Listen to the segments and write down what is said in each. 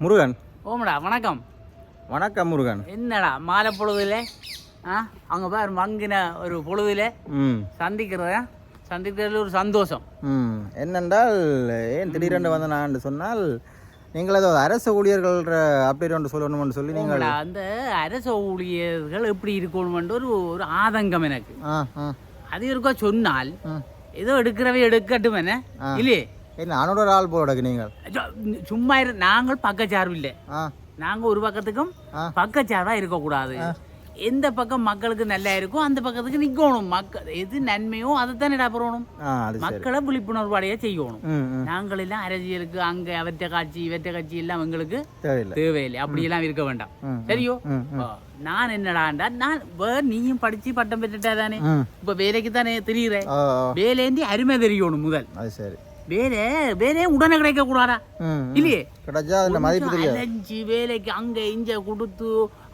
முருகன். ஓமடா வணக்கம். வணக்கம் முருகன். என்னடா மாலை பொழுதுல ஆ அங்கே பாரு மங்கின ஒரு பொழுதுல ம். சந்திக்கிறத சந்திக்கிறதுல ஒரு சந்தோஷம். ம். என்னென்றால் ஏன் திடீரென்று வந்த நான் சொன்னால் நீங்கள் ஏதோ அரசு ஊழியர்கள்ன்ற அப்படி ஒன்று சொல்லணும்னு சொல்லி நீங்கள் அந்த அரச ஊழியர்கள் எப்படி இருக்கணும்னு ஒரு ஒரு ஆதங்கம் எனக்கு. அது இருக்கோ சொன்னால். ஏதோ எடுக்கிறவை எடுக்கட்டும் என்ன இல்லையே? என்ன ஆள் போடக்கு நீங்கள். சும்மா இரு. நாங்கள் பக்கச்சார்பு இல்லை நாங்கள் ஒரு பக்கத்துக்கும் ஆ. பக்கச்சார்பா இருக்கக்கூடாது. எந்த பக்கம் மக்களுக்கு நல்லா இருக்கோ அந்த பக்கத்துக்கு நிற்கணும் மக்கள் எது நன்மையோ அதை தானே சரி. மக்களை விழிப்புணர்வு அடைய செய்யணும். நாங்கள் எல்லாம் அரசியலுக்கு அங்க அவற்ற காட்சி இவற்ற காட்சி எல்லாம் எங்களுக்கு தேவையில்லை. தேவையில்லை. அப்படியெல்லாம் இருக்க வேண்டாம். சரியோ? நான் என்னடாண்டா நான் வேற நீயும் படிச்சு பட்டம் பெற்றுட்டா தானே? இப்ப வேலைக்கு தானே தெரியுற வேலேந்தி அருமை தெரியணும் முதல். அது சரி. வேலை வேலையே உடனே கிடைக்க கூடாதா. இல்லையே? கிடைச்சா அதில் மதிப்பு தெரியாது. அலைஞ்சு வேலைக்கு அங்க இங்க கொடுத்து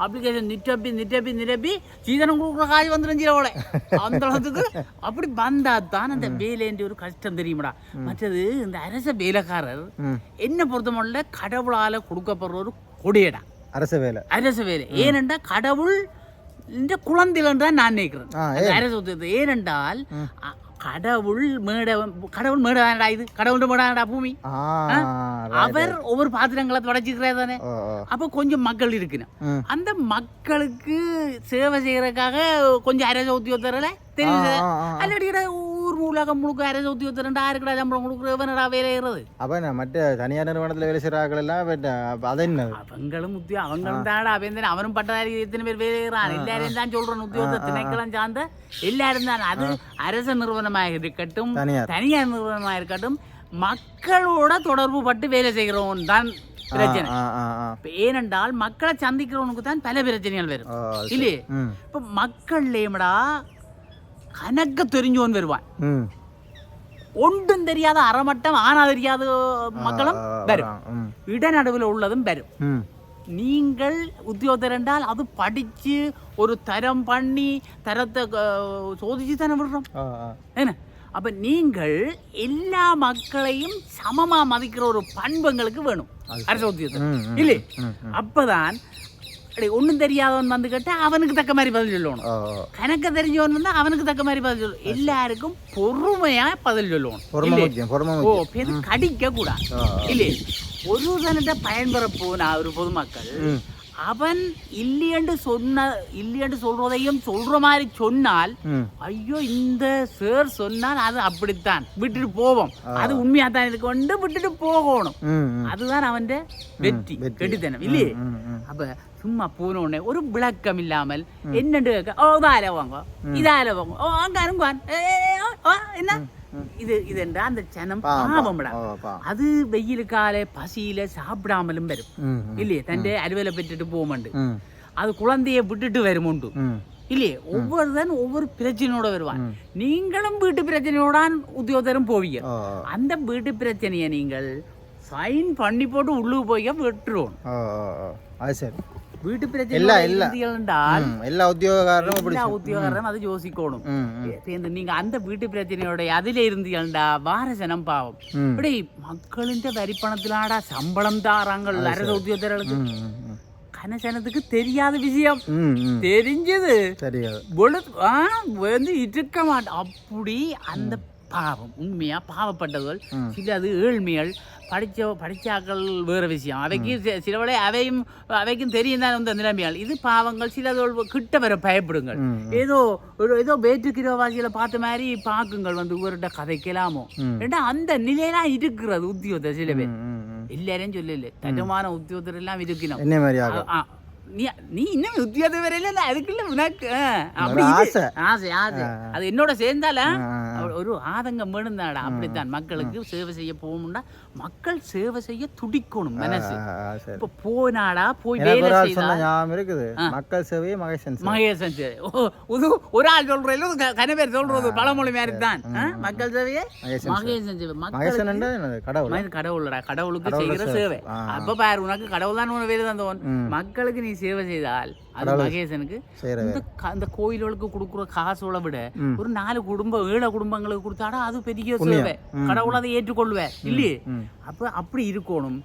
அப்ளிகேஷன் நிரப்பி நிரப்பி நிரப்பி சீதனம் கொடுக்குற காய் வந்துடும் ஜீரோல அந்த அளவுக்கு அப்படி வந்தா தான் அந்த வேலைன்ற ஒரு கஷ்டம் தெரியுமாடா. மற்றது இந்த அரச வேலைக்காரர் என்ன பொறுத்தமல்ல கடவுளால கொடுக்கப்படுற ஒரு கொடியடா. அரசு வேலை. அரச வேலை. ஏனென்றா கடவுள் இந்த குழந்தைகள் தான் நான் நினைக்கிறேன். ஏனென்றால் கடவுள் மேடை கடவுள் மேடை தானடா இது? கடவுள் மேடாடா பூமி. அவர் ஒவ்வொரு பாத்திரங்களை தொடச்சிக்கிறார் தானே அப்போ கொஞ்சம் மக்கள் இருக்கணும் ம் அந்த மக்களுக்கு சேவை செய்யறதுக்காக கொஞ்சம் அரச உத்தியோகத்தரில் தெரியுது. அல்லாடிக்கிற ஊர் உலகம் முழுக்க அரச உத்தியோகத்தரண்டா யாருக்கடா சம்பளம் கொடுக்குறவனடா வேலை செய்யறது அப்போ நான் மற்ற தனியார் நிறுவனத்தில் வேலை செய்கிறார்கள் எல்லாம் அது என்னது அவங்களும் உத்தியோ அவங்களும் தாடா அவன் அவனும் பட்டதாரி எத்தனை பேர் வேலை செய்யறான் எல்லாரையும் தான் சொல்றேன் உத்தியோகத்தை திணைக்களம் சார்ந்த எல்லாரும் தான். அது அரச நிறுவனமாக இருக்கட்டும் தனியார். நிறுவனமாக இருக்கட்டும் மக்களோட தொடர்பு பட்டு வேலை செய்கிறவன் தான் பிரச்சனை. ஏனென்றால் மக்களை சந்திக்கிறவனுக்கு தான் பல பிரச்சனைகள் வரும். இல்லையே? இப்ப மக்கள்லேயமடா கணக்க தெரிஞ்சவன் வருவான். ஒன்றும் தெரியாத அறமட்டம் ஆனா தெரியாத மக்களும் வரும். இடநடுவில் உள்ளதும் வரும். நீங்கள் உத்தியோகத்தர் என்றால் அது படிச்சு ஒரு தரம் பண்ணி தரத்தை சோதிச்சு தானே விடுறோம். என்ன? அப்ப நீங்கள் எல்லா மக்களையும் சமமா மதிக்கிற ஒரு பண்பு எங்களுக்கு வேணும். அரச உத்தியோகத்தர். இல்லை அப்பதான் அடே, ஒண்ணும் தெரியாதவன் வந்து கேட்டா அவனுக்கு தக்க மாதிரி பதில் சொல்லணும் கணக்க தெரிஞ்சவன் வந்து அவனுக்கு தக்க மாதிரி பதில் சொல்லணும் எல்லாருக்கும் பொறுமையா பதில் சொல்லணும் ஓ கடிக்க கூடாது ஆ, இல்லையே? ஒரு தனிட்ட பயன்பெற போனா ஒரு பொதுமக்கள். அவன் இல்லையென்று சொன்ன இல்லையென்று சொல்றதையும் சொல்ற மாதிரி சொன்னால் ஐயோ இந்த சார் சொன்னால் அது அப்படித்தான். விட்டுட்டு போவோம். அது உண்மையா தான் இருக்கு கொண்டு விட்டுட்டு போகணும். அதுதான் அவன் வெற்றி. கெட்டித்தனம் இல்லையே? அப்ப சும்மா போன உடனே ஒரு விளக்கம் இல்லாமல் என்னண்டு கேட்க ஓ இதால வாங்க இதால வாங்க. அங்க அருங்குவான் என்ன? இது இது என்றா அந்த பாவம், பாவம்டா. அது வெயிலுக்கால பசியில சாப்பிடாமலும் வரும். இல்லையே? தന്റെ அலுவலை பெற்றுட்டு போகமாண்டு அது குழந்தைய விட்டுட்டு வருமுண்டு. இல்லையே? ஒவ்வொருத்தன் ஒவ்வொரு பிரச்சனையோட வருவான். நீங்களும் வீட்டு பிரச்சனையோட உத்தியோகத்தரும் போவீங்க. அந்த வீட்டு பிரச்சனையை நீங்கள் சைன் பண்ணி போட்டு உள்ளுக்கு போய் விட்டுருவோம். அது சரி. இல்ல. என்றால் எல்லா உத்தியோகக்காரரும் எல்லா உத்தியோகரும் அது யோசிக்கணும் இந்த நீங்க அந்த வீட்டு பிரச்சனையோட அதுல இருந்தீங்கடா வாரசனம் பாவம் ம். இப்படி மக்களின் வரிப்பணத்திலாடா சம்பளம் தாராங்க அரச உத்தியோகத்தர்களுக்கு கனசனத்துக்கு தெரியாத விஷயம் தெரிஞ்சது வந்து இருக்க மாட்டோம் அப்படி அந்த பாவம். உண்மையா பாவப்பட்டவர்கள் சில அது ஏழ்மைகள். படிச்ச படிச்சாக்கள் வேற விஷயம். அவைக்கு சிலவளை அவையும் அவைக்கும் தெரியும் தான் இந்த நிலைமையால் இது பாவங்கள் சில கிட்ட வர பயப்படுங்கள். ஏதோ ஏதோ வேற்று கிரோவாசியில பார்த்த மாதிரி பாக்குங்கள் வந்து இவர்கிட்ட கதைக்கலாமோ. ஏண்டா அந்த நிலையெல்லாம் இருக்கிறது உத்தியோகத்தை சில பேர். எல்லாரையும் சொல்லல. தஜமான உத்தியோகத்தர் எல்லாம் இருக்கணும். என்ன மாதிரி நீ நீ இன்னும் உத்தியோகம் வரையில அதுக்குள்ள உனக்கு. ஆசை. ஆசை ஆசை. அது என்னோட சேர்ந்தால. ஒரு ஆதங்கம் வேணும்தாடா அப்படித்தான். மக்களுக்கு சேவை செய்ய போகணும்னா மக்கள் சேவை செய்ய துடிக்கணும் மனசு. இப்ப போனாடா போய் வேலை ஒரு ஞாபகம் இருக்குது. மக்கள் சேவை மகேசன் மகேசன் சேவை. இது ஒரு ஆள் சொல்றது கன பேர் சொல்றது பழமொழி மாதிரி தான் மக்கள் சேவையே? மகேசன் சேவை. மகேசன் கடவுள்? கடவுளடா. கடவுளுக்கு செய்கிற சேவை. அப்ப பாரு உனக்கு கடவுள் தான் உன வேறு ம். மக்களுக்கு நீ சேவை செய்தால் அது மகேசனுக்கு இந்த கோயில்களுக்கு கொடுக்குற காசோட விட. ஒரு நாலு குடும்பம் ஏழை குடும்பங்கள் எங்களுக்கு கொடுத்தாடா அது பெரிய சேவை. கடவுள் அதை ஏற்றுக்கொள்வார் இல்லையே. அப்ப அப்படி இருக்கணும்.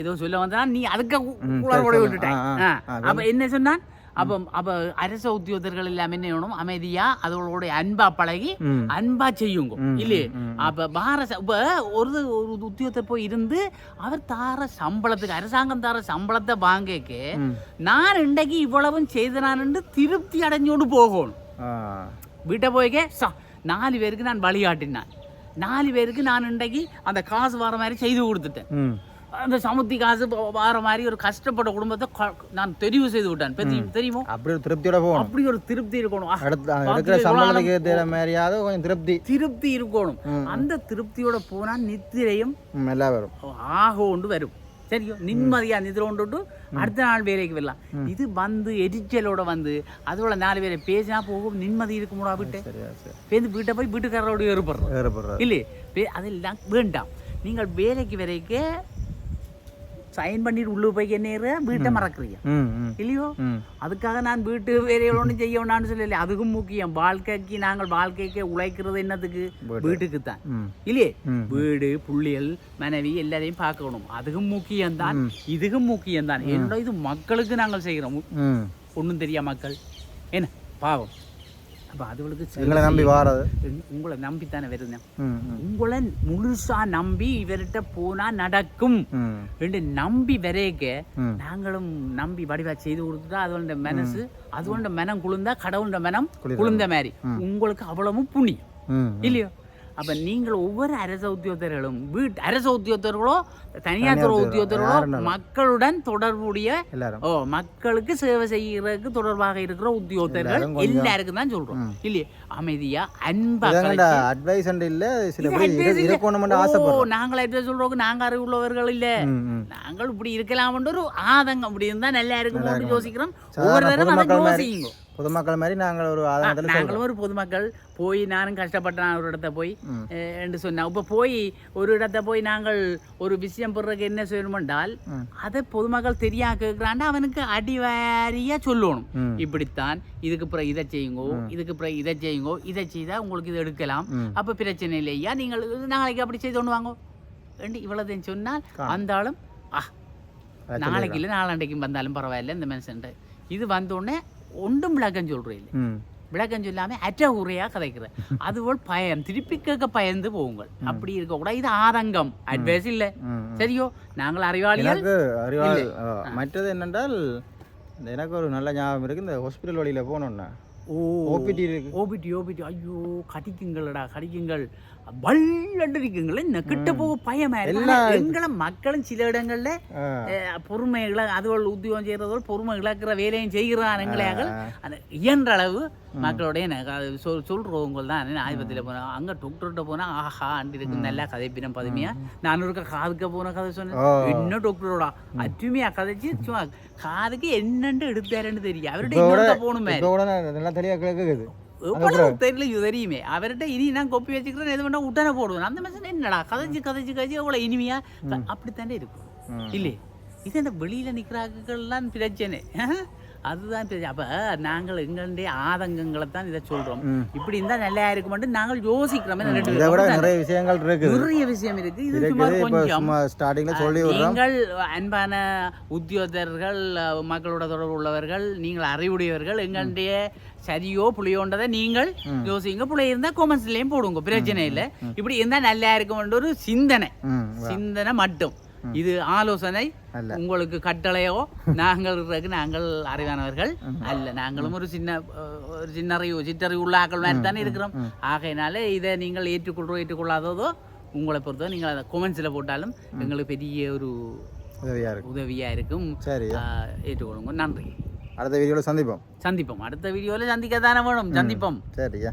ஏதோ சொல்ல வந்தா நீ அதுக்கு கூட விட்டுட்டேன். அப்ப என்ன சொன்னான் அப்ப அப்ப அரச உத்தியோகத்தர்கள் எல்லாம் என்ன செய்யணும்? அமைதியா அதோட அன்பா பழகி. அன்பா செய்யுங்க. இல்லையே. அப்ப பாரத இப்ப ஒரு ஒரு உத்தியோகத்தர் போய் இருந்து அவர் தார சம்பளத்துக்கு அரசாங்கம் தார சம்பளத்தை வாங்கக்கு. நான் இன்றைக்கு இவ்வளவும் செய்தனான்னு திருப்தி அடைஞ்சோண்டு போகணும். வீட்டை போய்க்க நாலு பேருக்கு நான் வழிகாட்டினான். நாலு பேருக்கு நான் இன்றைக்கு அந்த காசு வர மாதிரி செய்து கொடுத்துட்டேன். அந்த சமுத்தி காசு வார மாதிரி ஒரு கஷ்டப்பட்ட குடும்பத்தை நான் தெரிவு செய்து விட்டேன். தெரியுமோ? அப்படி ஒரு திருப்தியோட போகணும். அப்படி ஒரு திருப்தி இருக்கணும். மாதிரியாவது கொஞ்சம் திருப்தி. திருப்தி இருக்கணும். அந்த திருப்தியோட போனா நித்திரையும் எல்லாம் வரும். ஆக கொண்டு வரும். சரியோ நிம்மதியா நிதிர கொண்டுட்டு அடுத்த நாள் வேலைக்கு வரலாம். இது வந்து எரிச்சலோட வந்து அதோட நாலு பேரை பேசினா போகும் நிம்மதி இருக்குமோடா விட்டு. சரியா சரி பேருந்து வீட்டை போய் வீட்டுக்காரரோட ஏற்படுறோம். இல்லையே? அதெல்லாம் வேண்டாம். நீங்கள் வேலைக்கு வரைக்கும் சைன் பண்ணிட்டு உள்ள போய் என்ன வீட்டை மறக்கிறீங்க. இல்லையோ? அதுக்காக நான் வீட்டு வேலைகள் ஒன்றும் செய்ய வேண்டாம்னு சொல்லல அதுக்கும் முக்கியம். வாழ்க்கைக்கு நாங்கள் வாழ்க்கைக்கு உழைக்கிறது என்னத்துக்கு? வீட்டுக்கு தான் இல்லையே. வீடு புள்ளியல் மனைவி எல்லாரையும் பார்க்கணும். அதுக்கும் முக்கியம்தான். இதுக்கும் முக்கியம்தான். என்னோட இது மக்களுக்கு நாங்கள் செய்கிறோம். ஒன்றும் தெரியா மக்கள்? என்ன? பாவம். அப்போ அதுகளுக்கு எங்களை நம்பி வாரது. உங்களை நம்பித்தானே வருது ம் ம். உங்களை முழுசா நம்பி இவர்கிட்ட போனா நடக்கும். ரெண்டு நம்பி வரைக்க. நாங்களும் நம்பி வடிவா செய்து கொடுத்துட்டா அதோட மனசு அதோட மனம் குளிர்ந்தா கடவுளோட மனம் குளிர்ந்தா. மாதிரி. உங்களுக்கு அவ்வளவும் புண்ணியம். இல்லையோ? அப்ப நீங்கள் ஒவ்வொரு அரச உத்தியோகத்தர்களும் வீட்டு அரச உத்தியோகத்தர்களோ தனியார் துறை உத்தியோகத்தர்களோ மக்களுடன் தொடர்புடைய ஓ மக்களுக்கு சேவை செய்யறதுக்கு தொடர்பாக இருக்கிற உத்தியோகத்தர்கள் எல்லாருக்கும் தான் சொல்றோம். இல்லையே? அமைதியா அன்பா அட்வைஸ் இல்ல நாங்கள் அட்வைஸ் சொல்றோம் நாங்க அறிவுள்ளவர்கள் இல்ல. நாங்கள் இப்படி இருக்கலாம்ன்ற ஒரு ஆதங்கம் அப்படி இருந்தா நல்லா இருக்கும் யோசிக்கிறோம். ஒவ்வொரு தடவை அதை யோசிங்க. பொதுமக்கள் மாதிரி நாங்கள் ஒரு ஆதாரத்தில் நாங்களும் ஒரு பொதுமக்கள். போய் நானும் கஷ்டப்பட்டேன் ஒரு இடத்த போய் என்று சொன்னேன். இப்போ போய் ஒரு இடத்த போய் நாங்கள் ஒரு விஷயம் போடுறதுக்கு என்ன செய்யணும் என்றால் ம். அதை பொதுமக்கள் தெரியா கேட்குறாண்டா அவனுக்கு அடிவாரியா சொல்லணும். இப்படித்தான் இதுக்கு பிறகு இதை செய்யுங்கோ இதுக்கு பிறகு இதை செய்யுங்கோ இதை செய்தா உங்களுக்கு இதை எடுக்கலாம். அப்ப பிரச்சனை இல்லையா? நீங்கள் நாளைக்கு அப்படி செய்து கொண்டு வாங்கோ. இவ்வளவு சொன்னால் அந்த ஆளும் ஆ நாளைக்கு இல்லை நாளாண்டைக்கும் வந்தாலும் பரவாயில்ல இந்த மனுஷன். இது வந்த உடனே ஒன்றும் விளக்கம் சொல்றேன் இல்லை விளக்கம் சொல்லாம அற்ற உரையா கதைக்கிறேன். அதுபோல் பயம் திருப்பி கேட்க பயந்து போகுங்கள் அப்படி இருக்கக்கூடாது இது ஆதங்கம். அட்வைஸ் இல்லை. சரியோ? நாங்கள் அறிவாளிகள் மற்றது என்னென்றால் எனக்கு ஒரு நல்ல ஞாபகம் இருக்கு. இந்த ஹாஸ்பிட்டல் வழியில போனோம்னா. ஓ. ஓபிடி ஓபிடி ஓபிடி ஐயோ கடிக்குங்களடா கடிக்குங்கள். வல்லண்டு இருக்குங்களே என்ன கிட்ட போக பயமா இருக்கு. எங்களை மக்களும் சில இடங்கள்ல ஆ, அஹ், பொறுமை இழ அதுகள் உத்தியோகம் செய்யறதோடு பொறுமை இழக்கிற வேலையும் செய்கிறானுங்களையார்கள் அந்த இயன்ற அளவு மக்களோடைய சொல்றவங்க தான் ஆஸ்பத்திரியில் போனா அங்க டாக்டர்கிட்ட போனா ஆஹா அண்டு இருக்கு நல்லா கதைப்பினம் பதுமையா. நான் ஒருக்க காதுக்க போன கதை சொன்னேன். என்ன டாக்டரோட அற்றுமையா கதைச்சு சும்மா காதுக்கு என்னண்டு எடுத்தாருன்னு தெரியும். அவர்கிட்ட போகணுமே. நல்லா தெளிவாக கேட்குது எவ்வளவு தெரியல தெரியுமே. அவர்கிட்ட இனி நான் கொப்பி வச்சுக்கிறேன் எது வேணா உடனே போடுவேன். அந்த மனுஷன் என்னடா கதைச்சு கதைச்சு கதைச்சு எவ்வளவு இனிமையா? அப்படித்தானே இருக்கும். இல்லையே? இது அந்த வெளியில நிக்கிறார்கள்லாம் பிரச்சனை. அதுதான் பிரச்சனை அப்ப நாங்கள் எங்களுடைய ஆதங்கங்களை தான் இதை சொல்றோம். இப்படி இருந்தா நல்லா இருக்குமென்று நாங்கள் யோசிக்கிறோம் இதை விட நிறைய விஷயங்கள் இருக்குது. நிறைய விஷயம் இருக்கு. இது இப்போ கொஞ்சம். ஸ்டார்டிங்கில் சொல்லி நீங்கள் அன்பான உத்தியோகத்தர்கள் அஹ், மக்களோட தொடர்பு உள்ளவர்கள் நீங்கள் அறிவுடையவர்கள் எங்களுடைய சரியோ புளியோன்றதை நீங்கள் யோசிங்க. புளி இருந்தா கொமெண்ட்ஸ்லயும் போடுங்க. பிரச்சனை இல்லை. இப்படி இருந்தா நல்லா இருக்கும்ன்ற ஒரு சிந்தனை. சிந்தனை மட்டும். இது ஆலோசனை. உங்களுக்கு கட்டளையோ நாங்கள் நாங்கள் அறிவானவர்கள் அல்ல. நாங்களும் ஒரு சின்ன ஒரு சின்ன அறிவு சிற்றறிவு உள்ள ஆக்கள் மாதிரி தானே இருக்கிறோம். ஆகையினால இதை நீங்கள் ஏற்றுக்கொள்றோ ஏற்றுக்கொள்ளாததோ உங்களை பொறுத்தவரை நீங்கள் அதை கொமெண்ட்ஸில் போட்டாலும் எங்களுக்கு பெரிய ஒரு உதவியாக இருக்கு உதவியா இருக்கும். சரி. ஏற்றுக்கொள்ளுங்க. நன்றி. அடுத்த வீடியோவில் சந்திப்போம். சந்திப்போம். அடுத்த வீடியோவில் சந்திக்க தானே வேணும் சந்திப்போம். சரியா.